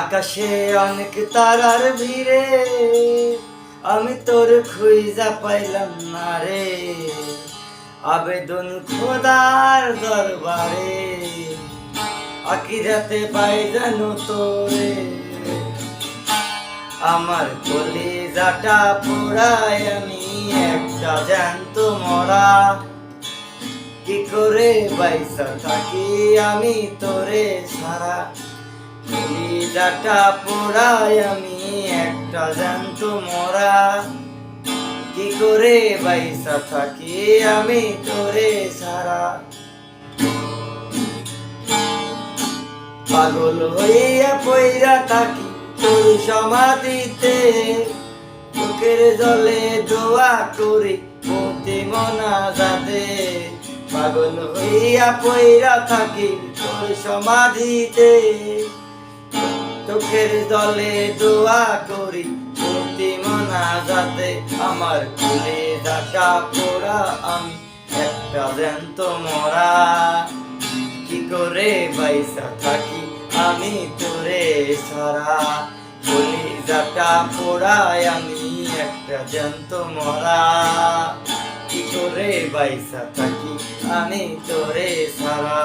আকাশে অনেক তারার ভিড়ে, আমি তোর খুঁজা পাইলাম না রে। আবেদন খোদার দরবারে আকিরাতে পাই জানো তোরে। আমার কলিজাটা পোড়ায় আমি একটা জ্যান্ত মরা। কি করে বাইসা থাকি আমি তোরে সারা? কলিজাটা পোড়ায় আমি, একটা জ্যান্ত মরা। কি করে বাইসা থাকি আমি তোরে সারা পাগল হইয়া পইরা থাকি তোর সমাধিতে। চোখের জলে দোয়া করি, মতি মনা যাতে। পাগল হইয়া পইরা থাকি তোর সমাধিতে। চোখের জলে দোয়া করি মতি মনা যাতে আমার কুলে ডাটা পোড়া আমি। একটা জ্যান্ত মরা, কি করে বাইসা থাকি আমি তোরে সারা? বলি যাটা পোড়ায় আমি, একটা জ্যান্ত মরা, কি করে বাইসা থাকি আমি তোরে সারা?